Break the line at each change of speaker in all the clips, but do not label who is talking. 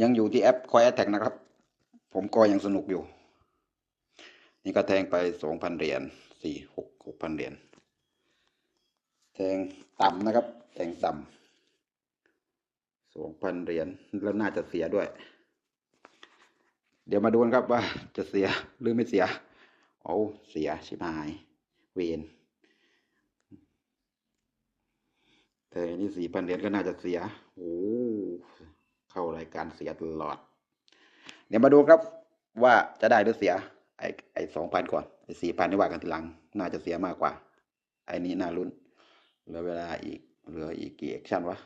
ยังอยู่ที่แอปคอยแอ t แทกนะครับ ผมก็ยังสนุกอยู่ นี่ก็แทงไปสองพันเหรียญสี่หกหกพันเหรียญแทงต่ำนะครับ แทงต่ำสองพันเหรียญแล้วน่าจะเสียด้วย เดี๋ยวมาดูกันครับว่าจะเสียหรือไม่เสียเอาเสียชิบหาย เวนแต่นี่สี่พันเหรียญก็น่าจะเสีย โอ้ เข้ารายการเสียตลอด เดี๋ยวมาดูครับว่าจะได้หรือเสีย ไอ้ไอ้สองพันก่อนไอ้สี่พันนี่ว่ากันทีหลัง น่าจะเสียมากกว่า ไอ้นี้น่าลุ้นเหลือเวลาอีกเหลืออีกกี่แอคชั่นวะ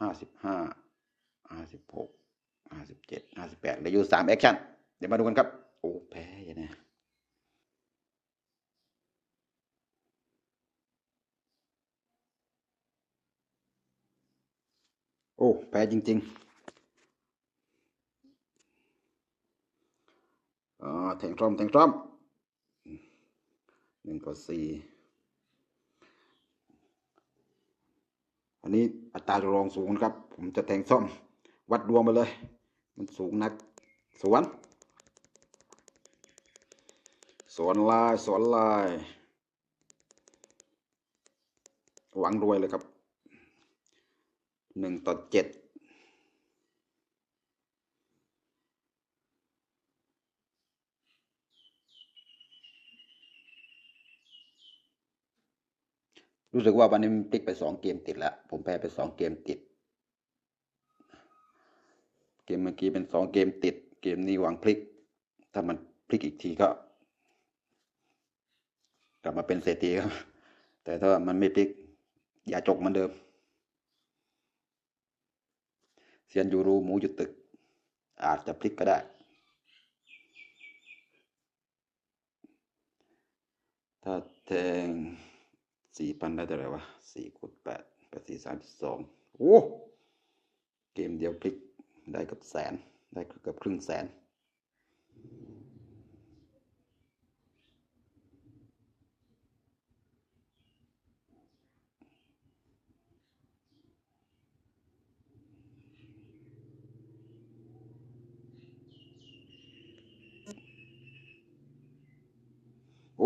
ห้าสิบห้าห้าสิบหกห้าสิบเจ็ดห้าสิบแปดเหลืออยู่สามแอคชั่นเดี๋ยวมาดูกันครับ โอ้แพ้ยังไง โอ้แพ้จริงๆอ๋อแทงทรอมแทงทรอมหนึ่งต่อสี่อันนี้อัตรารองสูงนะครับ ผมจะแทงซ่อม วัดดวงไปเลย มันสูงนัก สวน สวนลาย สวนลาย หวังรวยเลยครับ หนึ่งต่อเจ็ดรู้สึกว่าวันนี้มันพลิกไปสองเกมติดแล้ว ผมแพ้ไปสองเกมติด เกมเมื่อกี้เป็นสองเกมติด เกมนี้หวังพลิก ถ้ามันพลิกอีกทีก็ กลับมาเป็นเศรษฐีครับ แต่ถ้ามันไม่พลิก อย่าจกเหมือนเดิม เซียนยูรูหมูอยู่ตึก อาจจะพลิกก็ได้ ถ้าแทงสี่พันได้เท่าไหร่วะสี่คูณแปดแปดสี่สามสองโอ้ เกมเดียวพลิกได้กับแสน ได้เกือบครึ่งแสน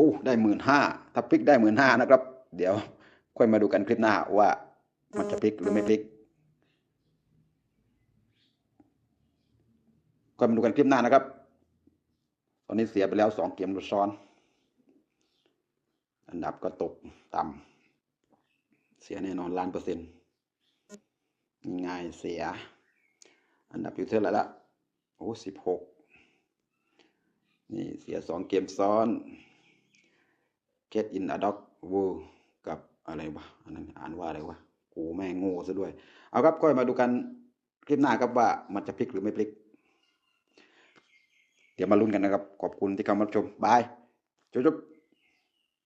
อ้ได้หมื่นห้าถ้าพลิกได้หมื่นห้านะครับ เดี๋ยวค่อยมาดูกันคลิปหน้าว่ามันจะพลิกหรือไม่พลิกค่อยมาดูกันคลิปหน้านะครับ ตอนนี้เสียไปแล้วสองเกมซ้อน อันดับก็ตกต่ำเสียแน่นอนล้านเปอร์เซ็นต์ง่ายเสีย อันดับอยู่เท่าไหร่ละ โอ้สิบหกนี่เสียสองเกมซ้อน Get in a dog world กับอะไรวะอันนั้นอ่านว่าอะไรวะกูแม่งโง่ซะด้วย เอาครับค่อยมาดูกันคลิปหน้าครับว่ามันจะพลิกหรือไม่พลิก เดี๋ยวมาลุ้นกันนะครับ ขอบคุณที่เข้ามารับชมบายจุ๊บ